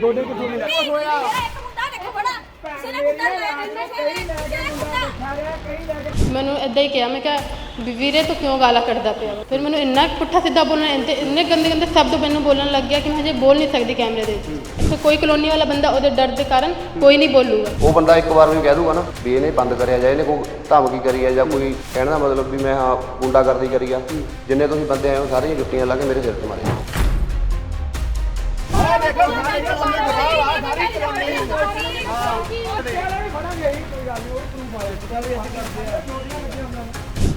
ਗੋਡੇ ਕਿੱਥੋਂ ਮਿਲੇ ਹੋਇਆ ਮੈਨੂੰ ਇਦਾਂ ਹੀ ਕਿਹਾ, ਮੈਂ ਕਿਹਾ ਵੀਰੇ ਤੂੰ ਕਿਉਂ ਗਾਲਾਂ ਕੱਢਦਾ ਪਿਆ? ਫਿਰ ਮੈਨੂੰ ਇੰਨਾ ਪੁੱਠਾ ਸਿੱਧਾ ਬੋਲਣ, ਇੰਨੇ ਇੰਨੇ ਗੰਦੇ ਗੰਦੇ ਸ਼ਬਦ ਮੈਨੂੰ ਬੋਲਣ ਲੱਗ ਗਿਆ ਕਿ ਮੈਂ ਹਜੇ ਬੋਲ ਨਹੀਂ ਸਕਦੀ ਕੈਮਰੇ ਦੇ ਵਿੱਚ। ਕੋਈ ਕਲੋਨੀ ਵਾਲਾ ਬੰਦਾ ਉਹਦੇ ਡਰ ਦੇ ਕਾਰਨ ਕੋਈ ਨਹੀਂ ਬੋਲੂਗਾ। ਉਹ ਬੰਦਾ ਇੱਕ ਵਾਰ ਵੀ ਕਹਿ ਦੂਗਾ ਨਾ, ਵੀ ਇਹਨੇ ਬੰਦ ਕਰਿਆ ਜਾਂ ਇਹਨੇ ਕੋਈ ਧਮਕੀ ਕਰੀ ਆ ਜਾਂ ਕੋਈ ਕਹਿਣ ਦਾ ਮਤਲਬ ਵੀ ਮੈਂ, ਹਾਂ, ਗੁੰਡਾਗਰਦੀ ਕਰੀ ਆ। ਜਿੰਨੇ ਤੁਸੀਂ ਬੰਦੇ ਆਏ ਹੋ, ਸਾਰੀਆਂ ਜੁੱਤੀਆਂ ਲਾ ਕੇ ਮੇਰੇ ਸਿਰ ਤੇ ਮਾਰੇ।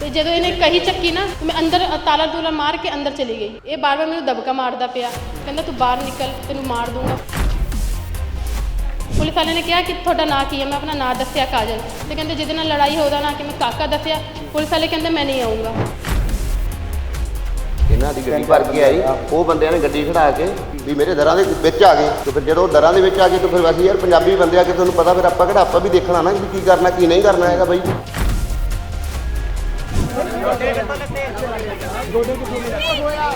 ਤੇ ਜਦੋਂ ਇਹਨੇ ਕਹੀ ਚੱਕੀ ਨਾ, ਤੇ ਮੈਂ ਅੰਦਰ ਤਾਲਾ ਤੂਲਾ ਮਾਰ ਕੇ ਅੰਦਰ ਚਲੀ ਗਈ। ਇਹ ਬਾਰ-ਬਾਰ ਮੈਨੂੰ ਦਬਕਾ ਮਾਰਦਾ ਪਿਆ। ਕਹਿੰਦਾ, ਤੂੰ ਬਾਹਰ ਨਿਕਲ, ਤੈਨੂੰ ਮਾਰ ਦੂੰਗਾ। ਪੁਲਿਸ ਵਾਲੇ ਨੇ ਕਿਹਾ ਕਿ ਤੁਹਾਡਾ ਨਾਂ ਕੀ ਹੈ? ਮੈਂ ਆਪਣਾ ਨਾਂ ਦੱਸਿਆ ਕਾਜਲ। ਤੇ ਕਹਿੰਦੇ, ਜਿਹਦੇ ਨਾਲ ਲੜਾਈ ਹੋਦਾ ਨਾ ਕਿ ਮੈਂ ਕਾਕਾ ਦੱਸਿਆ। ਪੁਲਿਸ ਵਾਲੇ ਕਹਿੰਦੇ, ਮੈਂ ਨਹੀਂ ਆਉਂਗਾ ਦੀ ਗੱਡੀ ਭਰ ਕੇ ਆਈ ਉਹ ਬੰਦਿਆਂ ਨੇ ਗੱਡੀ ਖੜਾ ਕੇ ਵੀ ਮੇਰੇ ਦਰਾਂ ਦੇ ਵਿੱਚ ਆ ਗਏ। ਤੇ ਫਿਰ ਜਦੋਂ ਦਰਾਂ ਦੇ ਵਿੱਚ ਆ ਗਏ ਤਾਂ ਫਿਰ ਅਸੀਂ ਯਾਰ ਪੰਜਾਬੀ ਬੰਦੇ ਆ ਕੇ ਤੁਹਾਨੂੰ ਪਤਾ ਫਿਰ ਆਪਾਂ ਕਿਹੜਾ ਆਪਾਂ ਵੀ ਦੇਖਣਾ ਨਾ ਵੀ ਕੀ ਕਰਨਾ ਕੀ ਨਹੀਂ ਕਰਨਾ ਹੈਗਾ ਬਾਈ। ਗੋਡੇ ਕਿੱਥੋਂ ਮਿਲੇ ਹੋਇਆ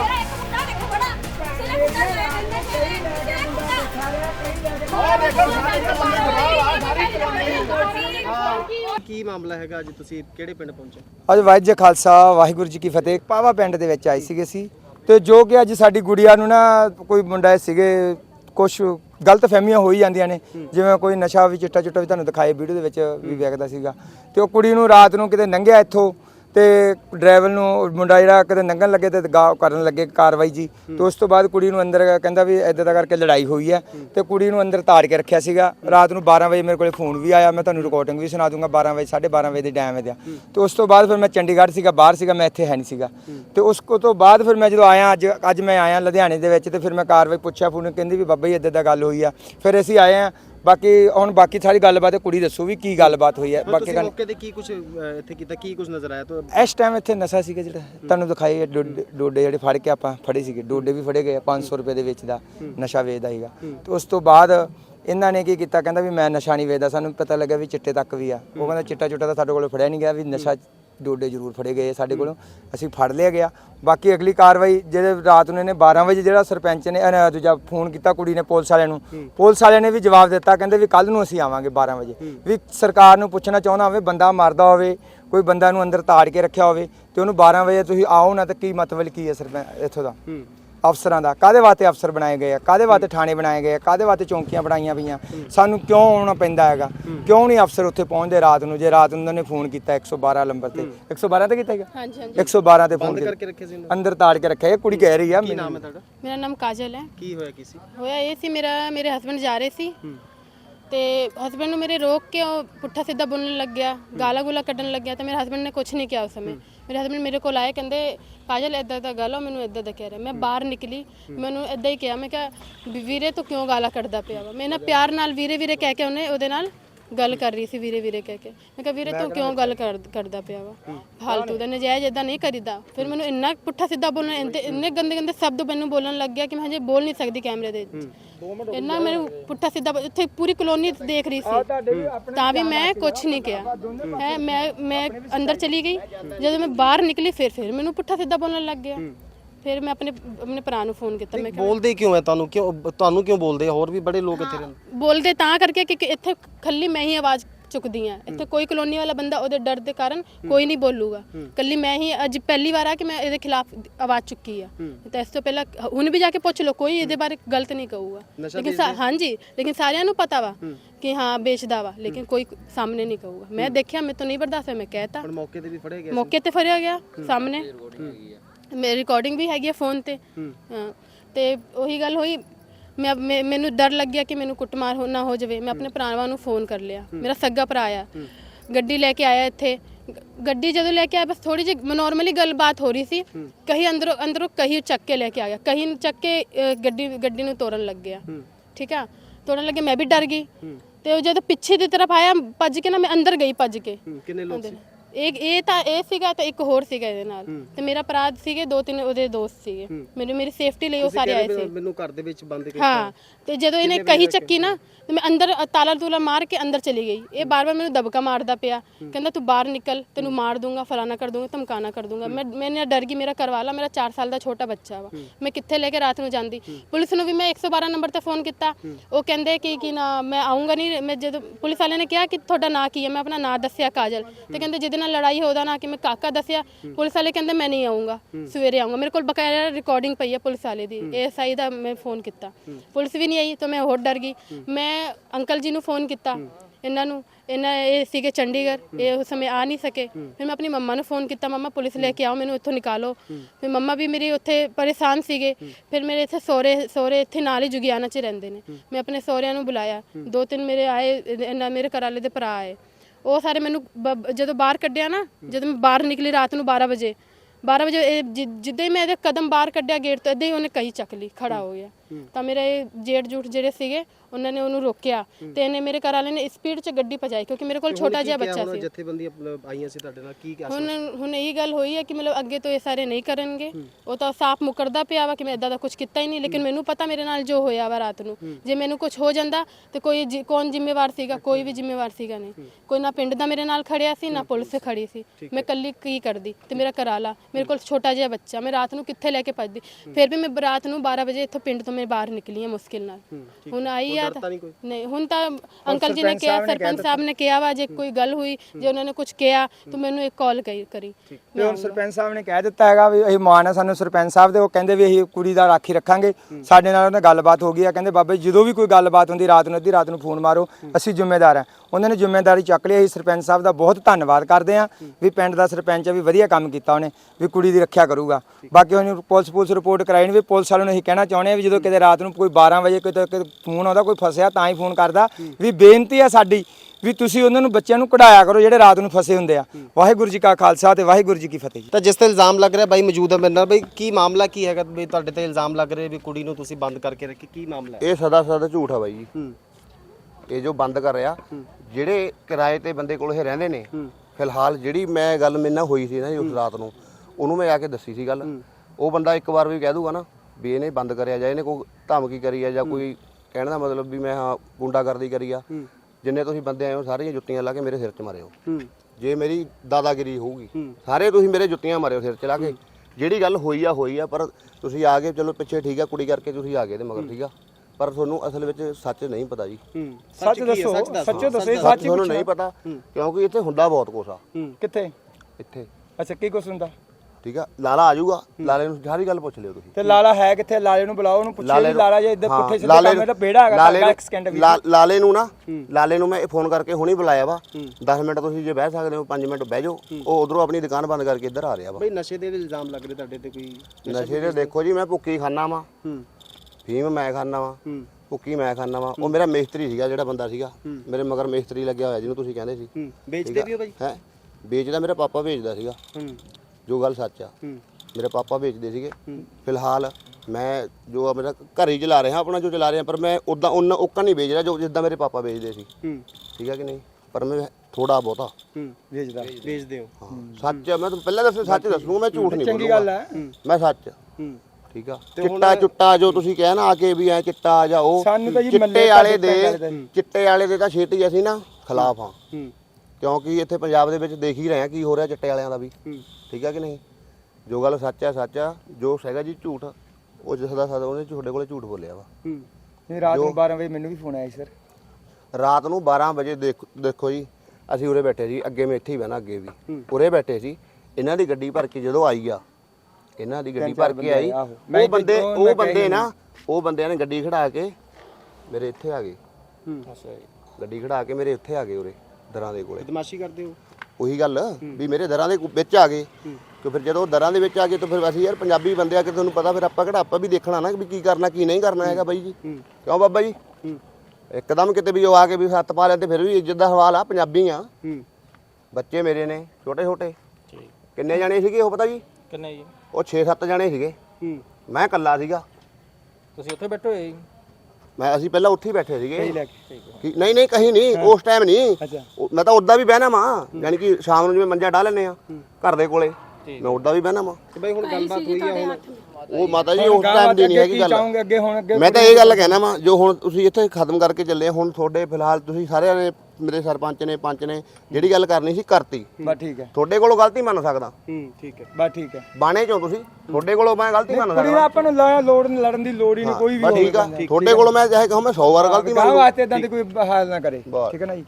ਕੀ ਮਾਮਲਾ ਹੈਗਾ ਅੱਜ ਤੁਸੀਂ ਕਿਹੜੇ ਪਿੰਡ ਪਹੁੰਚੇ? ਅੱਜ ਵਾਹਿਗੁਰੂ ਜੀ ਕਾ ਖਾਲਸਾ ਵਾਹਿਗੁਰੂ ਜੀ ਕੀ ਫਤਿਹ। ਪਾਵਾ ਪਿੰਡ ਦੇ ਵਿੱਚ ਆਏ ਸੀਗੇ ਸੀ। ਤੇ ਜੋ ਕਿ ਅੱਜ ਸਾਡੀ ਗੁੜੀਆ ਨੂੰ ਨਾ ਕੋਈ ਮੁੰਡਾ ਸੀਗੇ ਕੁਝ ਗਲਤ ਫਹਿਮੀਆਂ ਹੋਈ ਜਾਂਦੀਆਂ ਨੇ। ਜਿਵੇਂ ਕੋਈ ਨਸ਼ਾ ਵੀ ਚਿੱਟਾ ਚੁੱਟਾ ਵੀ ਤੁਹਾਨੂੰ ਦਿਖਾਏ ਵੀਡੀਓ ਦੇ ਵਿੱਚ ਵੀ ਵੇਖਦਾ ਸੀਗਾ। ਤੇ ਉਹ ਕੁੜੀ ਨੂੰ ਰਾਤ ਨੂੰ ਕਿਤੇ ਲੰਘਿਆ ਇੱਥੋਂ। ਤੇ ਡਰਾਈਵਰ ਨੂੰ ਮੁੰਡਾ ਜਿਹੜਾ ਕਦੇ ਲੰਘਣ ਲੱਗੇ ਤੇ ਗਾ ਕਰਨ ਲੱਗੇ ਕਾਰਵਾਈ ਜੀ। ਤੇ ਉਸ ਤੋਂ ਬਾਅਦ ਕੁੜੀ ਨੂੰ ਅੰਦਰ ਕਹਿੰਦਾ ਵੀ ਇਦਾਂ ਦਾ ਕਰਕੇ ਲੜਾਈ ਹੋਈ ਹੈ। ਤੇ ਕੁੜੀ ਨੂੰ ਅੰਦਰ ਤਾੜ ਕੇ ਰੱਖਿਆ ਸੀਗਾ। ਰਾਤ ਨੂੰ 12 ਵਜੇ ਮੇਰੇ ਕੋਲੇ ਫੋਨ ਵੀ ਆਇਆ। ਮੈਂ ਤੁਹਾਨੂੰ ਰਿਕਾਰਡਿੰਗ ਵੀ ਸੁਣਾ ਦੂੰਗਾ। 12 ਵਜੇ 12:30 ਵਜੇ ਦੇ ਟਾਈਮ ਇਹਦਾ ਤੇ ਉਸ ਤੋਂ ਬਾਅਦ ਫਿਰ ਮੈਂ ਚੰਡੀਗੜ੍ਹ ਸੀਗਾ, ਬਾਹਰ ਸੀਗਾ, ਮੈਂ ਇੱਥੇ ਹੈ ਨਹੀਂ ਸੀਗਾ। ਤੇ ਉਸ ਤੋਂ ਬਾਅਦ ਫਿਰ ਮੈਂ ਜਦੋਂ ਆਇਆ, ਅੱਜ ਅੱਜ ਮੈਂ ਆਇਆ ਲੁਧਿਆਣੇ ਦੇ ਵਿੱਚ ਤੇ ਫਿਰ ਮੈਂ ਕਾਰਵਾਈ ਪੁੱਛਿਆ ਫੋਨ ਕਹਿੰਦੀ ਵੀ ਬਾਬਾ ਜੀ ਇਦਾਂ ਦਾ ਗੱਲ ਹੋਈ ਆ। ਫਿਰ ਅਸੀਂ ਆਏ ਆ। ਬਾਕੀ ਹੁਣ ਬਾਕੀ ਸਾਰੀ ਗੱਲਬਾਤ ਹੈ ਕੁੜੀ ਦੱਸੋ ਵੀ ਕੀ ਗੱਲਬਾਤ ਹੋਈ ਹੈ ਬਾਕੀ ਤੁਸੀਂ ਗੱਲ ਮੌਕੇ ਤੇ ਕੀ ਕੁਝ ਇੱਥੇ ਕੀਤਾ ਕੀ ਕੁਝ ਨਜ਼ਰ ਆਇਆ ਤਾਂ ਇਸ ਟਾਈਮ ਇੱਥੇ ਨਸ਼ਾ ਸੀਗਾ ਜਿਹੜਾ ਤੁਹਾਨੂੰ ਦਿਖਾਈ ਹੈ ਡੋਡੇ ਡੋਡੇ ਜਿਹੜੇ ਫੜ ਕੇ ਆਪਾਂ ਫੜੇ ਸੀਗੇ ਡੋਡੇ ਵੀ ਫੜੇ ਗਏ ਆ, 500 ਰੁਪਏ ਦੇ ਵਿੱਚ ਦਾ ਨਸ਼ਾ ਵੇਚਦਾ ਸੀਗਾ। ਤੇ ਉਸ ਤੋਂ ਬਾਅਦ ਇਹਨਾਂ ਨੇ ਕੀ ਕੀਤਾ ਕਹਿੰਦਾ ਵੀ ਮੈਂ ਨਸ਼ਾ ਨਹੀਂ ਵੇਚਦਾ ਸਾਨੂੰ ਪਤਾ ਲੱਗਾ ਵੀ ਚਿੱਟੇ ਤੱਕ ਵੀ ਆ। ਉਹ ਕਹਿੰਦਾ ਚਿੱਟਾ ਚੁੱਟਾ ਤਾਂ ਸਾਡੇ ਕੋਲ ਫੜਿਆ ਨਹੀਂ ਗਿਆ ਵੀ ਨਸ਼ਾ ਡੋਡੇ ਜ਼ਰੂਰ ਫੜੇ ਗਏ ਸਾਡੇ ਕੋਲੋਂ। ਅਸੀਂ ਫੜ ਲਿਆ ਗਿਆ। ਬਾਕੀ ਅਗਲੀ ਕਾਰਵਾਈ ਜਿਹੜੇ ਰਾਤ ਨੂੰ ਇਹਨੇ 12 ਵਜੇ ਜਿਹੜਾ ਸਰਪੰਚ ਨੇ ਅਹ ਦੂਜਾ ਫੋਨ ਕੀਤਾ ਕੁੜੀ ਨੇ ਪੁਲਿਸ ਵਾਲਿਆਂ ਨੂੰ। ਪੁਲਿਸ ਵਾਲਿਆਂ ਨੇ ਵੀ ਜਵਾਬ ਦਿੱਤਾ ਕਹਿੰਦੇ ਵੀ ਕੱਲ ਨੂੰ ਅਸੀਂ ਆਵਾਂਗੇ 12 ਵਜੇ। ਵੀ ਸਰਕਾਰ ਨੂੰ ਪੁੱਛਣਾ ਚਾਹੁੰਦਾ ਹੋਵੇ ਬੰਦਾ ਮਰਦਾ ਹੋਵੇ ਕੋਈ ਬੰਦਾ ਨੂੰ ਅੰਦਰ ਤਾੜ ਕੇ ਰੱਖਿਆ ਹੋਵੇ ਤੇ ਉਹਨੂੰ 12 ਵਜੇ ਤੁਸੀਂ ਆਓ ਨਾ ਤਾਂ ਕੀ ਮਤਲਬ ਕੀ ਹੈ ਸਰਪੰਚ ਇੱਥੋਂ ਦਾ? ਅਫਸਰਾਂ ਦਾ? ਕਾਦੇ ਵਾਸਤੇ ਅਫਸਰ ਬਣਾਏ ਗਏ ਆ? ਕਾਦੇ ਵਾਸਤੇ ਥਾਣੇ ਬਣਾਏ ਗਏ ਆ? ਕਾਦੇ ਵਾਸਤੇ ਚੌਂਕੀਆਂ ਬਣਾਈਆਂ ਪਈਆਂ? ਸਾਨੂੰ ਕਿਉਂ ਆਉਣਾ ਪੈਂਦਾ ਹੈਗਾ? ਕਿਉਂ ਨਹੀਂ ਅਫਸਰ ਉੱਥੇ ਪਹੁੰਚਦੇ ਰਾਤ ਨੂੰ? ਜੇ ਰਾਤ ਨੂੰ ਉਹਨਾਂ ਨੇ ਫੋਨ ਕੀਤਾ 112 ਨੰਬਰ ਤੇ। 112 ਤੇ ਕੀਤਾ ਹੈਗਾ? ਹਾਂਜੀ ਹਾਂਜੀ। 112 ਤੇ ਫੋਨ ਕਰਕੇ ਰੱਖੇ ਸੀ ਅੰਦਰ ਤਾੜ ਕੇ ਰੱਖਿਆ। ਇਹ ਕੁੜੀ ਕਹਿ ਰਹੀ ਆ ਕੀ ਨਾਮ ਹੈ ਤੁਹਾਡਾ? ਮੇਰਾ ਨਾਮ ਕਾਜਲ ਹੈ। ਕੀ ਹੋਇਆ ਕੀ ਸੀ? ਹੋਇਆ ਇਹ ਸੀ ਮੇਰਾ ਮੇਰੇ ਹਸਬੰਡ ਜਾ ਰਹੇ ਸੀ। ਤੇ ਹਸਬੰਡ ਨੂੰ ਮੇਰੇ ਰੋਕ ਕੇ ਉਹ ਪੁੱਠਾ ਸਿੱਧਾ ਬੋਲਣ ਲੱਗ ਗਿਆ ਗਾਲਾਂ ਗੁਲਾ ਕੱਢਣ ਲੱਗ ਗਿਆ ਤੇ ਮੇਰੇ ਹਸਬੰਡ ਨੇ ਕੁਝ ਨਹੀਂ ਕਿਹਾ ਉਸ ਸਮੇਂ। ਮੇਰੇ ਹਸਬੰਡ ਮੇਰੇ ਕੋਲ ਆਏ ਕਹਿੰਦੇ ਕਾਜਲ ਇਦਾਂ ਦਾ ਗੱਲ ਉਹ ਮੈਨੂੰ ਇਦਾਂ ਦਾ ਕਹਿ ਰਿਹਾ। ਮੈਂ ਬਾਹਰ ਨਿਕਲੀ ਮੈਨੂੰ ਇਦਾਂ ਹੀ ਕਿਹਾ ਮੈਂ ਕਿਹਾ ਵੀ ਵੀਰੇ ਤੂੰ ਕਿਉਂ ਗਾਲਾਂ ਕੱਢਦਾ ਪਿਆ ਵਾ? ਮੈਂ ਨਾ ਪਿਆਰ ਨਾਲ ਵੀਰੇ ਵੀਰੇ ਕਹਿ ਕੇ ਉਹਨੇ ਉਹਦੇ ਨਾਲ ਗੱਲ ਕਰ ਰਹੀ ਸੀ ਵੀਰੇ ਵੀਰੇ ਕਹਿ ਕੇ। ਮੈਂ ਕਿਹਾ ਵੀਰੇ ਤੂੰ ਕਿਉਂ ਗੱਲ ਕਰ- ਕਰਦਾ ਪਿਆ ਵਾ? ਫਾਲਤੂ ਦਾ ਨਜਾਇਜ਼ ਇਦਾਂ ਨਹੀਂ ਕਰੀਦਾ। ਫਿਰ ਮੈਨੂੰ ਇੰਨਾ ਪੁੱਠਾ ਸਿੱਧਾ ਬੋਲਣ ਇੰਨੇ ਇੰਨੇ ਗੰਦੇ ਗੰਦੇ ਸ਼ਬਦ ਮੈਨੂੰ ਬੋਲਣ ਲੱਗ ਗਿਆ ਕਿ ਮੈਂ ਹਜੇ ਬੋਲ ਨਹੀਂ ਸਕਦੀ ਕੈਮਰੇ ਦੇ ਵਿੱਚ। ਇੰਨਾ ਮੈਨੂੰ ਪੁੱਠਾ ਸਿੱਧਾ ਬ- ਇੱਥੇ ਪੂਰੀ ਕਲੋਨੀ ਦੇਖ ਰਹੀ ਸੀ। ਤਾਂ ਵੀ ਮੈਂ ਕੁਝ ਨਹੀਂ ਕਿਹਾ। ਹੈ ਮੈਂ ਮੈਂ ਅੰਦਰ ਚਲੀ ਗਈ। ਜਦੋਂ ਮੈਂ ਬਾਹਰ ਨਿਕਲੀ ਫਿਰ ਫਿਰ ਮੈਨੂੰ ਪੁੱਠਾ ਸਿੱਧਾ ਬੋਲਣ ਲੱਗ ਗਿਆ। ਫਿਰ ਮੈਂ ਆਪਣੇ ਆਪਣੇ ਭਰਾ ਨੂੰ ਫੋਨ ਕੀਤਾ। ਮੈਂ ਕਿਹਾ ਬੋਲਦੇ ਕਿਉਂ ਹੈ ਤੁਹਾਨੂੰ? ਕਿਉਂ ਤੁਹਾਨੂੰ ਕਿਉਂ ਬੋਲਦੇ ਆ? ਹੋਰ ਵੀ ਬੜੇ ਲੋਕ ਇੱਥੇ ਰਹਿੰਦੇ। ਬੋਲਦੇ ਤਾਂ ਕਰਕੇ ਕਿ ਇੱਥੇ ਖੱਲੀ ਮੈਂ ਹੀ ਆਵਾਜ਼ ਚੁੱਕਦੀ ਆ ਇੱਥੇ ਕੋਈ ਕਲੋਨੀ ਵਾਲਾ ਬੰਦਾ ਉਹਦੇ ਡਰ ਦੇ ਕਾਰਨ ਕੋਈ ਨਹੀਂ ਬੋਲੂਗਾ। ਕੱਲੀ ਮੈਂ ਹੀ ਅੱਜ ਪਹਿਲੀ ਵਾਰ ਆ ਕਿ ਮੈਂ ਇਹਦੇ ਖਿਲਾਫ ਆਵਾਜ਼ ਚੁੱਕੀ ਆ। ਤਾਂ ਇਸ ਤੋਂ ਪਹਿਲਾਂ ਹੁਣ ਵੀ ਜਾ ਕੇ ਪੁੱਛ ਲਓ ਕੋਈ ਇਹਦੇ ਬਾਰੇ ਗਲਤ ਨਹੀਂ ਕਹੂਗਾ। ਲੇਕਿਨ ਹਾਂਜੀ ਲੇਕਿਨ ਸਾਰਿਆਂ ਨੂੰ ਪਤਾ ਵਾ ਕਿ ਹਾਂ ਵੇਚਦਾ ਵਾ ਲੇਕਿਨ ਕੋਈ ਸਾਹਮਣੇ ਨਹੀਂ ਕਹੂਗਾ। ਮੈਂ ਦੇਖਿਆ ਮੈਂ ਤੋਂ ਨਹੀਂ ਬਰਦਾਸ਼ਤ ਮੈਂ ਕਹਿਤਾ ਹੁਣ ਮੌਕੇ ਤੇ ਵੀ ਫੜੇ ਗਏ ਮੌਕੇ ਤੇ ਫੜਿਆ ਗਿਆ ਸਾਹਮਣੇ। ਮੇਰੀ ਰਿਕਾਰਡਿੰਗ ਵੀ ਹੈਗੀ ਆ ਫੋਨ ਤੇ। ਤੇ ਉਹੀ ਗੱਲ ਹੋਈ ਮੈਂ ਮੈਂ- ਮੈਨੂੰ ਡਰ ਲੱਗਿਆ ਕਿ ਮੈਨੂੰ ਕੁੱਟਮਾਰ ਹੋ ਨਾ ਹੋ ਜਾਵੇ। ਮੈਂ ਆਪਣੇ ਭਰਾਵਾਂ ਨੂੰ ਫੋਨ ਕਰ ਲਿਆ। ਮੇਰਾ ਸੱਗਾ ਭਰਾ ਆ। ਗੱਡੀ ਲੈ ਕੇ ਆਇਆ ਇੱਥੇ। ਗ- ਗੱਡੀ ਜਦੋਂ ਲੈ ਕੇ ਆਇਆ ਬਸ ਥੋੜੀ ਜਿਹੀ ਨਾਰਮਲੀ ਗੱਲਬਾਤ ਹੋ ਰਹੀ ਸੀ। ਕਹੀਂ ਅੰਦਰੋਂ ਅੰਦਰੋਂ ਕਹੀਂ ਚੱਕ ਕੇ ਲੈ ਕੇ ਆ ਗਿਆ। ਕਹੀਂ ਨੂੰ ਚੱਕ ਕੇ ਅ, ਗੱਡੀ ਗੱਡੀ ਨੂੰ ਤੋੜਨ ਲੱਗ ਗਿਆ। ਠੀਕ ਆ? ਤੋੜਨ ਲੱਗੇ ਮੈਂ ਵੀ ਡਰ ਗਈ। ਤੇ ਉਹ ਜਦੋਂ ਪਿੱਛੇ ਦੀ ਤਰਫ ਆਇਆ ਭੱਜ ਕੇ ਨਾ ਮੈਂ ਅੰਦਰ ਗਈ ਭੱਜ ਕੇ। ਹੂੰ, ਕਿੰਨੇ ਲੋਕ ਸੀ? ਇਹ ਤਾਂ ਇਹ ਸੀਗਾ ਤੇ ਇੱਕ ਹੋਰ ਸੀਗਾ ਇਹਦੇ ਨਾਲ। ਤੇ ਮੇਰਾ ਭਰਾ ਸੀਗੇ ਦੋ ਤਿੰਨ ਉਹਦੇ ਦੋਸਤ ਸੀਗੇ। ਮੈਨੂੰ ਮੇਰੀ ਸੇਫਟੀ ਲਈ ਉਹ ਸਾਰੇ ਆਏ ਸੀ। ਮੈਨੂੰ ਘਰ ਦੇ ਵਿੱਚ ਬੰਦ ਕੀਤਾ। ਹਾਂ ਤੇ ਜਦੋਂ ਇਹਨੇ ਕਹੀ ਚੱਕੀ ਨਾ ਤੇ ਮੈਂ ਅੰਦਰ ਤਾਲਾ ਤੂਲਾ ਮਾਰ ਕੇ ਅੰਦਰ ਚਲੀ ਗਈ। ਇਹ ਬਾਰ-ਬਾਰ ਮੈਨੂੰ ਦਬਕਾ ਮਾਰਦਾ ਪਿਆ। ਕਹਿੰਦਾ ਤੂੰ ਬਾਹਰ ਨਿਕਲ ਤੈਨੂੰ ਮਾਰ ਦੂੰਗਾ ਫਲਾਣਾ ਕਰ ਦੂੰਗਾ ਧਮਕਾਣਾ ਕਰ ਦੂੰਗਾ। ਮੈਂ ਮੈਨੇ ਡਰ ਗਈ ਮੇਰਾ ਕਰਵਾਲਾ ਮੇਰਾ 4 ਸਾਲ ਦਾ ਛੋਟਾ ਬੱਚਾ ਵਾ। ਮੈਂ ਕਿੱਥੇ ਲੈ ਕੇ ਰਾਤ ਨੂੰ ਜਾਂਦੀ। ਪੁਲਿਸ ਨੂੰ ਵੀ ਮੈਂ 112 ਨੰਬਰ ਤੇ ਫੋਨ ਕੀਤਾ। ਉਹ ਕਹਿੰਦੇ ਕਿ ਕਿ ਨਾ ਮੈਂ ਆਉਂਗਾ ਨਹੀਂ ਮੈਂ ਜਦੋਂ ਪੁਲਿਸ ਵਾਲਿਆਂ ਨੇ ਕਿਹਾ ਕਿ ਤੁਹਾਡਾ ਨਾਂ ਕੀ ਹੈ? ਮੈਂ ਆਪਣਾ ਨਾਂ ਦੱਸਿਆ ਕਾਜਲ। ਤੇ ਕਹਿੰਦੇ ਜਿਹਦੇ ਨਾਲ ਲੜਾਈ ਹੋਦਾ ਨਾ ਕਿ ਮੈਂ ਕਾਕਾ ਦੱਸਿਆ ਪੁਲਿਸ ਵਾਲੇ ਕਹਿੰਦੇ ਮੈਂ ਨਹੀਂ ਆਉਂਗਾ ਸਵੇਰੇ ਆਉਂਗਾ। ਮੇਰੇ ਕੋਲ ਬਕਾਇਆ ਰਿਕਾਰਡਿੰਗ ਪਈ ਹੈ ਪੁਲਿਸ ਵਾਲੇ ਦੀ ਏਐਸਆਈ ਦਾ ਮੈਂ ਫੋਨ ਕੀਤਾ। ਪੁਲਿਸ ਵੀ ਨਹੀਂ ਆਈ ਤਾਂ ਮੈਂ ਹੋਰ ਡਰ ਗਈ। ਮੈਂ ਅੰਕਲ ਜੀ ਨੂੰ ਫੋਨ ਕੀਤਾ ਇਹਨਾਂ ਨੂੰ ਇਹਨਾਂ ਇਹ ਸੀਗੇ ਚੰਡੀਗੜ੍ਹ ਇਹ ਉਸ ਸਮੇਂ ਆ ਨਹੀਂ ਸਕੇ। ਫਿਰ ਮੈਂ ਆਪਣੀ ਮੰਮਾ ਨੂੰ ਫੋਨ ਕੀਤਾ ਮੰਮਾ ਪੁਲਿਸ ਲੈ ਕੇ ਆਓ ਮੈਨੂੰ ਇੱਥੋਂ ਨਿਕਾਲੋ। ਫਿਰ ਮੰਮਾ ਵੀ ਮੇਰੀ ਉੱਥੇ ਪਰੇਸ਼ਾਨ ਸੀਗੇ। ਫਿਰ ਮੇਰੇ ਇੱਥੇ ਸੋਹਰੇ ਸੋਹਰੇ ਇੱਥੇ ਨਾਲ ਹੀ ਜੁਗਿਆਣਾ 'ਚ ਰਹਿੰਦੇ ਨੇ। ਮੈਂ ਆਪਣੇ ਸੋਹਰਿਆਂ ਨੂੰ ਬੁਲਾਇਆ। ਦੋ ਤਿੰਨ ਮੇਰੇ ਆਏ ਇਹਨਾਂ ਮੇਰੇ ਘਰ ਵਾਲੇ ਦੇ ਭਰਾ ਆਏ। ਉਹ ਸਾਰੇ ਮੈਨੂੰ ਬ- ਜਦੋਂ ਬਾਹਰ ਕੱਢਿਆ ਨਾ, ਜਦੋਂ ਮੈਂ ਬਾਹਰ ਨਿਕਲੀ ਰਾਤ ਨੂੰ 12 ਵਜੇ 12 ਵਜੇ ਇਹ ਜਿ- ਜਿੱਦਾਂ ਹੀ ਮੈਂ ਇਹਦੇ ਕਦਮ ਬਾਹਰ ਕੱਢਿਆ ਗੇਟ ਤੋਂ ਇਦਾਂ ਹੀ ਉਹਨੇ ਕਹੀ ਚੱਕ ਲਈ, ਖੜਾ ਹੋ ਗਿਆ। ਤਾਂ ਮੇਰੇ ਜੇਠ ਜੂਠ ਜਿਹੜੇ ਸੀਗੇ ਉਹਨਾਂ ਨੇ ਉਹਨੂੰ ਰੋਕਿਆ। ਤੇ ਇਹਨੇ ਮੇਰੇ ਘਰ ਵਾਲੇ ਨੇ ਸਪੀਡ 'ਚ ਗੱਡੀ ਭਜਾਈ ਕਿਉਂਕਿ ਮੇਰੇ ਕੋਲ ਛੋਟਾ ਜਿਹਾ ਬੱਚਾ ਸੀ। ਜਥੇਬੰਦੀ ਆਈਆਂ ਸੀ ਤੁਹਾਡੇ ਨਾਲ ਕੀ ਕਿਹਾ ਹੁਣ ਹੁਣ ਇਹੀ ਗੱਲ ਹੋਈ ਹੈ ਕਿ ਮਤਲਬ ਅੱਗੇ ਤੋਂ ਇਹ ਸਾਰੇ ਨਹੀਂ ਕਰਨਗੇ। ਉਹ ਤਾਂ ਸਾਫ਼ ਮੁਕਰਦਾ ਪਿਆ ਵਾ ਕਿ ਮੈਂ ਇਦਾਂ ਦਾ ਕੁਝ ਕੀਤਾ ਹੀ ਨਹੀਂ ਲੇਕਿਨ ਮੈਨੂੰ ਪਤਾ ਮੇਰੇ ਨਾਲ ਜੋ ਹੋਇਆ ਵਾ ਰਾਤ ਨੂੰ। ਜੇ ਮੈਨੂੰ ਕੁਝ ਹੋ ਜਾਂਦਾ ਤੇ ਕੋਈ ਜੀ- ਕੌਣ ਜ਼ਿੰਮੇਵਾਰ ਸੀਗਾ ਕੋਈ ਵੀ ਜ਼ਿੰਮੇਵਾਰ ਸੀਗਾ ਨਹੀਂ। ਕੋਈ ਨਾ ਪਿੰਡ ਦਾ ਮੇਰੇ ਨਾਲ ਖੜਿਆ ਸੀ ਨਾ ਪੁਲਿਸ ਖੜੀ ਸੀ। ਮੈਂ ਇਕੱਲੀ ਕੀ ਕਰਦੀ? ਤੇ ਮੇਰਾ ਘਰਾਲਾ ਮੇਰੇ ਕੋਲ ਛੋਟਾ ਜਿਹਾ ਬੱਚਾ ਮੈਂ ਰਾਤ ਨੂੰ ਕਿੱਥੇ ਲੈ ਕੇ ਭੱਜਦੀ? ਫਿਰ ਵੀ ਮੈਂ ਰਾਤ ਨੂੰ 12 ਵਜੇ ਇੱਥੋਂ ਪਿੰਡ ਤੋਂ ਮੈਂ ਬਾਹਰ ਨਿਕਲੀ ਹਾਂ ਮੁਸ਼ਕਿਲ ਨਾਲ। ਹੁਣ ਆਈ ਆ ਤਾਂ ਨਹੀਂ ਹੁਣ ਤਾਂ ਅੰਕਲ ਜੀ ਨੇ ਕਿਹਾ ਸਰਪੰਚ ਸਾਹਿਬ ਨੇ ਕਿਹਾ ਵਾ ਜੇ ਕੋਈ ਗੱਲ ਹੋਈ ਜੇ ਉਹਨਾਂ ਨੇ ਕੁਝ ਕਿਹਾ ਤਾਂ ਮੈਨੂੰ ਇੱਕ ਕਾਲ ਕਰੀ ਤੇ ਹੁਣ ਸਰਪੰਚ ਸਾਹਿਬ ਨੇ ਕਹਿ ਦਿੱਤਾ ਹੈਗਾ ਵੀ ਅਸੀਂ ਮਾਣ ਆ ਸਾਨੂੰ ਸਰਪੰਚ ਸਾਹਿਬ ਦੇ ਉਹ ਕਹਿੰਦੇ ਵੀ ਅਸੀਂ ਕੁੜੀ ਦਾ ਰਾਖੀ ਰੱਖਾਂਗੇ। ਸਾਡੇ ਨਾਲ ਉਹਨਾਂ ਗੱਲਬਾਤ ਹੋ ਗਈ ਆ ਕਹਿੰਦੇ ਬਾਬਾ ਜੀ ਜਦੋਂ ਵੀ ਕੋਈ ਗੱਲਬਾਤ ਹੁੰਦੀ ਰਾਤ ਨੂੰ ਅੱਧੀ ਰਾਤ ਨੂੰ ਫੋਨ ਮਾਰੋ ਅਸੀਂ ਜ਼ਿੰਮੇਦਾਰ ਆ ਉਹਨਾਂ ਨੇ ਜ਼ਿੰਮੇਵਾਰੀ ਚੱਕ ਲਈ ਅਸੀਂ ਸਰਪੰਚ ਸਾਹਿਬ ਦਾ ਬਹੁਤ ਧੰਨਵਾਦ ਕਰਦੇ ਆ ਵੀ ਪਿੰਡ ਦਾ ਸਰਪੰਚ ਆ ਵੀ ਵਧੀਆ ਕੰਮ ਕੀਤਾ ਉਹਨੇ ਵੀ ਕੁੜੀ ਦੀ ਰੱਖਿਆ ਕਰੂਗਾ। ਬਾਕੀ ਉਹਨੇ ਪੁਲਿਸ ਪੁਲਿਸ ਰਿਪੋਰਟ ਕਰਾਈ ਨਹੀਂ ਵੀ ਪੁਲਿਸ ਵਾਲਿਆਂ ਨੂੰ ਅਸੀਂ ਕਹਿਣਾ ਚਾਹੁੰਦੇ ਆ ਵੀ ਜਦੋਂ ਕਿਤੇ ਰਾਤ ਨੂੰ ਕੋਈ 12 ਵਜੇ ਕਿਤੇ ਫੋਨ ਆਉਂਦਾ ਕੋਈ ਫਸਿਆ ਤਾਂ ਹੀ ਫੋਨ ਕਰਦਾ। ਵੀ ਬੇਨਤੀ ਆ ਸਾਡੀ ਵੀ ਤੁਸੀਂ ਉਹਨਾਂ ਨੂੰ ਬੱਚਿਆਂ ਨੂੰ ਕਢਾਇਆ ਕਰੋ ਜਿਹੜੇ ਰਾਤ ਨੂੰ ਫਸੇ ਹੁੰਦੇ ਆ। ਵਾਹਿਗੁਰੂ ਜੀ ਕਾ ਖਾਲਸਾ ਤੇ ਵਾਹਿਗੁਰੂ ਜੀ ਕੀ ਫਤਿਹ ਜੀ। ਤਾਂ ਜਿਸ ਤੇ ਇਲਜ਼ਾਮ ਲੱਗ ਰਿਹਾ ਬਾਈ ਮੌਜੂਦ ਹੈ ਮੇਰੇ ਨਾਲ ਬਾਈ ਕੀ ਮਾਮਲਾ ਕੀ ਹੈਗਾ ਵੀ ਤੁਹਾਡੇ ਤੇ ਇਲਜ਼ਾਮ ਲੱਗ ਰਿਹਾ ਵੀ ਕੁੜੀ ਨੂੰ ਤੁਸੀਂ ਬੰਦ ਕਰਕੇ ਰੱਖੀ? ਕੀ ਮਾਮਲਾ ਹੈ? ਇਹ ਸਦਾ ਸਦਾ ਝੂਠ ਆ ਬਾਈ ਜੀ। ਇਹ ਜੋ ਬੰਦ ਕਰ ਰਿਹਾ ਜਿਹੜੇ ਕਿਰਾਏ ਤੇ ਬੰਦੇ ਕੋਲ ਇਹ ਰਹਿੰਦੇ ਨੇ ਫਿਲਹਾਲ ਜਿਹੜੀ ਮੈਂ ਗੱਲ ਮੇਰੇ ਨਾਲ ਹੋਈ ਸੀ ਨਾ ਉਸ ਰਾਤ ਨੂੰ ਉਹਨੂੰ ਮੈਂ ਆ ਕੇ ਦੱਸੀ ਸੀ ਗੱਲ। ਉਹ ਬੰਦਾ ਇੱਕ ਵਾਰ ਵੀ ਕਹਿ ਦੂਗਾ ਨਾ ਵੀ ਇਹਨੇ ਬੰਦ ਕਰਿਆ ਜਾਂ ਇਹਨੇ ਕੋਈ ਧਮਕੀ ਕਰੀ ਆ ਜਾਂ ਕੋਈ ਕਹਿਣ ਦਾ ਮਤਲਬ ਵੀ ਮੈਂ ਹਾਂ ਗੁੰਡਾਗਰਦੀ ਕਰੀ ਆ। ਜਿੰਨੇ ਤੁਸੀਂ ਬੰਦੇ ਆਏ ਹੋ ਸਾਰੀਆਂ ਜੁੱਤੀਆਂ ਲਾ ਕੇ ਮੇਰੇ ਸਿਰ 'ਚ ਮਾਰਿਓ। ਹੂੰ। ਜੇ ਮੇਰੀ ਦਾਦਾਗਿਰੀ ਹੋਊਗੀ ਸਾਰੇ ਤੁਸੀਂ ਮੇਰੇ ਜੁੱਤੀਆਂ ਮਾਰਿਓ ਸਿਰ 'ਚ ਲਾ ਕੇ। ਜਿਹੜੀ ਗੱਲ ਹੋਈ ਆ ਹੋਈ ਆ ਪਰ ਤੁਸੀਂ ਆ ਗਏ ਚਲੋ ਪਿੱਛੇ ਠੀਕ ਆ ਕੁੜੀ ਕਰਕੇ ਤੁਸੀਂ ਆ ਗਏ ਤੇ ਮਗਰ ਠੀਕ ਆ। ਪਰ ਤੁਹਾਨੂੰ ਅਸਲ ਵਿੱਚ ਸੱਚ ਨਹੀਂ ਪਤਾ ਜੀ। ਸੱਚ? ਦੱਸੋ ਸੱਚ ਦੱਸੋ। ਸੱਚੋ ਤੁਹਾਨੂੰ। ਨਹੀਂ ਪਤਾ ਕਿਉਂਕਿ ਇੱਥੇ ਹੁੰਦਾ ਬਹੁਤ ਕੁਛ ਆ। ਕਿੱਥੇ? ਇੱਥੇ। ਅੱਛਾ ਕੀ ਕੁਛ ਹੁੰਦਾ? ਠੀਕ ਆ? ਲਾਲਾ ਆ ਜਾਊਗਾ। ਲਾਲੇ ਨੂੰ ਸਾਰੀ ਗੱਲ ਪੁੱਛ ਲਿਓ ਤੁਸੀਂ। ਤੇ ਲਾਲਾ ਹੈ ਕਿੱਥੇ? ਲਾਲੇ ਨੂੰ ਬੁਲਾਓ ਉਹਨੂੰ ਪੁੱਛੋ ਵੀ ਲਾਲਾ ਜੇ ਇੱਧਰ ਪੁੱਠੇ ਸਿੱਧੇ ਕੰਮ ਤਾਂ ਬੇੜਾ ਹੈਗਾ ਲਾਲੇ ਇੱਕ ਸਕਿੰਟ ਵੀ ਲਾਲੇ ਨੂੰ ਨਾ ਲਾਲੇ ਨੂੰ ਮੈਂ ਇਹ ਫੋਨ ਕਰਕੇ ਹੁਣੀ ਬੁਲਾਇਆ ਵਾ। 10 ਮਿੰਟ ਤੁਸੀਂ ਜੇ ਬਹਿ ਸਕਦੇ ਹੋ 5 ਮਿੰਟ ਬਹਿ ਜਾਓ। ਉਹ ਉਧਰੋਂ ਆਪਣੀ ਦੁਕਾਨ ਬੰਦ ਕਰਕੇ ਇੱਧਰ ਆ ਰਿਹਾ ਵਾ। ਬਾਈ ਨਸ਼ੇ ਦੇ ਇਲਜ਼ਾਮ ਲੱਗ ਰਹੇ ਤੁਹਾਡੇ ਤੇ ਕੋਈ? ਨਸ਼ੇ ਦੇ ਦੇਖੋ ਜੀ ਮੈਂ ਭੁੱਕੀ ਖਾਨਾ ਵਾ। ਫੀਮ ਮੈਂ ਖਾਨਾ ਵਾ। ਭੁੱਕੀ ਮੈਂ ਖਾਨਾ ਵਾ। ਉਹ ਮੇਰਾ ਮਿਸਤਰੀ ਸੀਗਾ ਜਿਹੜਾ ਬੰਦਾ ਸੀਗਾ। ਮੇਰੇ ਮਗਰ ਮਿਸਤਰੀ ਲੱਗਿਆ ਹੋਇਆ ਜਿਹਨੂੰ ਤੁਸੀਂ ਕਹਿੰਦੇ ਸੀ। ਵੇਚਦੇ ਵੀ ਹੋ ਬਾਈ? ਹੈ? ਵੇਚਦਾ ਮੇਰਾ ਪਾਪਾ ਵੇਚਦਾ ਸੀਗਾ। ਜੋ ਗੱਲ ਸੱਚ ਆ ਮੇਰੇ ਪਾਪਾ ਵੇਚਦੇ ਸੀਗੇ। ਫਿਲਹਾਲ ਮੈਂ ਜੋ ਆ ਮੇਰਾ ਘਰ ਹੀ ਚਲਾ ਰਿਹਾ ਆਪਣਾ ਜੋ ਚਲਾ ਰਿਹਾ ਪਰ ਮੈਂ ਉਦਾਂ ਉਹਨਾਂ ਉੱਕਾ ਨਹੀਂ ਵੇਚ ਰਿਹਾ ਜੋ ਜਿੱਦਾਂ ਮੇਰੇ ਪਾਪਾ ਵੇਚਦੇ ਸੀ। ਹੂੰ। ਠੀਕ ਹੈ ਕਿ ਨਹੀਂ? ਪਰ ਮੈਂ ਥੋੜਾ ਬਹੁਤਾ। ਹੂੰ ਵੇਚਦਾ ਵੇਚਦੇ ਹੋ। ਸੱਚ ਆ, ਮੈਂ ਤੁਹਾਨੂੰ ਪਹਿਲਾਂ ਦੱਸ ਸੱਚ ਦੱਸੂਗਾ ਮੈਂ ਝੂਠ ਨਹੀਂ ਚੰਗੀ ਗੱਲ ਹੈ। ਮੈਂ ਸੱਚ। ਹੂੰ। ਠੀਕ ਆ। ਚਿੱਟਾ ਚੁੱਟਾ ਜੋ ਤੁਸੀਂ ਕਹਿ ਨਾ ਆ ਕੇ ਵੀ ਐ ਚਿੱਟਾ ਆ ਜਾ ਉਹ ਚਿੱਟੇ ਵਾਲੇ ਦੇ ਚਿੱਟੇ ਵਾਲੇ ਦੇ ਤਾਂ ਛੇਤੀ ਅਸੀਂ ਨਾ ਖਿਲਾਫ ਹਾਂ। ਹੂੰ। ਕਿਉਂਕਿ ਇੱਥੇ ਪੰਜਾਬ ਦੇ ਵਿੱਚ ਦੇਖ ਹੀ ਰਹੇ ਆ ਕੀ ਹੋ ਰਿਹਾ ਚਿੱਟੇ ਵਾਲਿਆਂ ਦਾ ਵੀ। ਠੀਕ ਆ ਕਿ ਨਹੀਂ? ਜੋ ਗੱਲ ਸੱਚ ਆ ਸੱਚ ਆ ਜੋ ਹੈਗਾ ਜੀ ਝੂਠ ਉਹ ਜਿਸ ਦਾ ਸਦਾ ਉਹਨੇ ਤੁਹਾਡੇ ਕੋਲੇ ਝੂਠ ਬੋਲਿਆ ਵਾ। ਹੂੰ। ਨਹੀਂ ਰਾਤ ਨੂੰ 12 ਵਜੇ ਮੈਨੂੰ ਵੀ ਫੋਨ ਆਇਆ ਸੀ ਸਰ। ਰਾਤ ਨੂੰ 12 ਵਜੇ ਦੇਖ- ਜੀ ਅਸੀਂ ਉਰੇ ਬੈਠੇ ਸੀ ਅੱਗੇ ਮੈਂ ਇੱਥੇ ਹੀ ਬਹਿਣਾ ਅੱਗੇ ਵੀ। ਉਰੇ ਬੈਠੇ ਸੀ ਇਹਨਾਂ ਦੀ ਗੱਡੀ ਭਰ ਕੇ ਜਦੋਂ ਆਈ ਆ ਇਹਨਾਂ ਦੀ ਗੱਡੀ ਭਰ ਕੇ ਆਈ ਉਹ ਬੰਦੇ ਉਹ ਬੰਦੇ ਨਾ ਉਹ ਬੰਦਿਆਂ ਨੇ ਗੱਡੀ ਖੜਾ ਕੇ ਮੇਰੇ ਇੱਥੇ ਆ ਗਏ। ਹੂੰ। ਗੱਡੀ ਖੜਾ ਕੇ ਮੇਰੇ ਇੱਥੇ ਆ ਗਏ ਉਰੇ। ਦਰਾਂ ਦੇ ਕੋਲੇ। ਬਦਮਾਸ਼ੀ ਕਰਦੇ ਹੋ? ਉਹੀ ਗੱਲ ਵੀ ਮੇਰੇ ਦਰਾਂ ਦੇ ਵਿੱਚ ਆ ਗਏ। ਕਿ ਫਿਰ ਜਦੋਂ ਦਰਾਂ ਦੇ ਵਿੱਚ ਆ ਗਏ ਤਾਂ ਫਿਰ ਵੈਸੇ ਯਾਰ ਪੰਜਾਬੀ ਬੰਦੇ ਆ ਕੇ ਤੁਹਾਨੂੰ ਪਤਾ ਫਿਰ ਆਪਾਂ ਕਿਹੜਾ ਆਪਾਂ ਵੀ ਦੇਖਣਾ ਨਾ ਵੀ ਕੀ ਕਰਨਾ ਕੀ ਨਹੀਂ ਕਰਨਾ ਹੈਗਾ ਬਾਈ ਜੀ। ਕਿਉਂ ਬਾਬਾ ਜੀ? ਇੱਕਦਮ ਕਿਤੇ ਵੀ ਉਹ ਆ ਕੇ ਵੀ ਹੱਥ ਪਾ ਲੈਣ ਤੇ ਫਿਰ ਵੀ ਇੱਜ਼ਤ ਦਾ ਸਵਾਲ ਆ ਪੰਜਾਬੀ ਆ ਹੂੰ। ਬੱਚੇ ਮੇਰੇ ਨੇ ਛੋਟੇ ਛੋਟੇ ਕਿੰਨੇ ਜਾਣੇ ਸੀਗੇ ਉਹ ਪਤਾ ਜੀ? ਕਿੰਨੇ ਜੀ? ਉਹ 6-7 ਜਾਣੇ ਸੀਗੇ। ਹੂੰ। ਮੈਂ ਇਕੱਲਾ ਸੀਗਾ। ਤੁਸੀਂ ਉੱਥੇ ਬੈਠੇ ਹੋਏ ਜੀ? ਮੈਂ ਅਸੀਂ ਪਹਿਲਾਂ ਉੱਥੇ ਹੀ ਬੈਠੇ ਸੀਗੇ। ਕਹੀ ਲੈ ਕੇ ਕਿ- ਨਹੀਂ ਨਹੀਂ ਕਹੀਂ ਨਹੀਂ ਉਸ ਟਾਈਮ ਨਹੀਂ। ਅੱਛਾ। ਉਹ- ਮੈਂ ਤਾਂ ਉਦਾਂ ਵੀ ਬਹਿਣਾ ਮਾਂ ਯਾਨੀ ਕਿ ਸ਼ਾਮ ਨੂੰ ਜਿਵੇਂ ਮੰਜਾ ਡਾ ਲੈਨੇ ਆ ਘਰ ਦੇ ਕੋਲੇ। ਮੈਂ ਉਦਾਂ ਵੀ ਬਹਿਣਾ ਮਾਂ ਤੇ ਬਈ ਹੁਣ ਗੱਲਬਾਤ ਹੋਈ ਆ ਹੁਣ। ਉਹ ਮਾਤਾ ਜੀ ਉਸ ਟਾਈਮ ਦੀ ਨਹੀਂ ਹੈਗੀ ਗੱਲ। ਚਾਹੋਗੇ? ਅੱਗੇ ਹੁਣ ਅੱਗੇ ਮੈਂ ਤਾਂ ਇਹ ਗੱਲ ਕਹਿਣਾ ਵਾ ਜੋ ਹੁਣ ਤੁਸੀਂ ਇੱਥੇ ਖਤਮ ਕਰਕੇ ਚੱਲੇ ਹੁਣ ਤੁਹਾਡੇ ਫਿਲਹਾਲ ਤੁਸੀਂ ਸਾਰਿਆਂ ਨੇ ਮੇਰੇ ਸਰਪੰਚ ਨੇ ਪੰਚ ਨੇ ਜਿਹੜੀ ਗੱਲ ਕਰਨੀ ਸੀ ਕਰਤੀ। ਬਸ ਠੀਕ ਹੈ। ਤੁਹਾਡੇ ਕੋਲੋਂ ਗਲਤੀ ਮੰਨ ਸਕਦਾ। ਹੂੰ ਠੀਕ ਹੈ। ਬਸ ਠੀਕ ਹੈ। ਬਾਣੇ ਚੋਂ ਤੁਸੀਂ। ਤੁਹਾਡੇ ਕੋਲੋਂ ਮੈਂ ਗਲਤੀ ਮੰਨ ਸਕਦਾ। ਆਪਾਂ ਨੂੰ ਲੋੜ ਨਹੀਂ ਲੜਨ ਦੀ ਲੋੜ ਹੀ ਨਹੀਂ ਕੋਈ ਵੀ ਬਸ ਠੀਕ ਆ। ਤੁਹਾਡੇ ਕੋਲੋਂ ਮੈਂ ਚਾਹੇ ਕਹਾਂ ਮੈਂ 100 ਵਾਰ ਗਲਤੀ ਮੰਨ ਵਾਸਤੇ ਇਦਾਂ ਦੀ ਕੋਈ ਹਾਲ ਨਾ ਕਰੇ। ਬਸ। ਠੀਕ ਹੈ ਨਾ ਜੀ?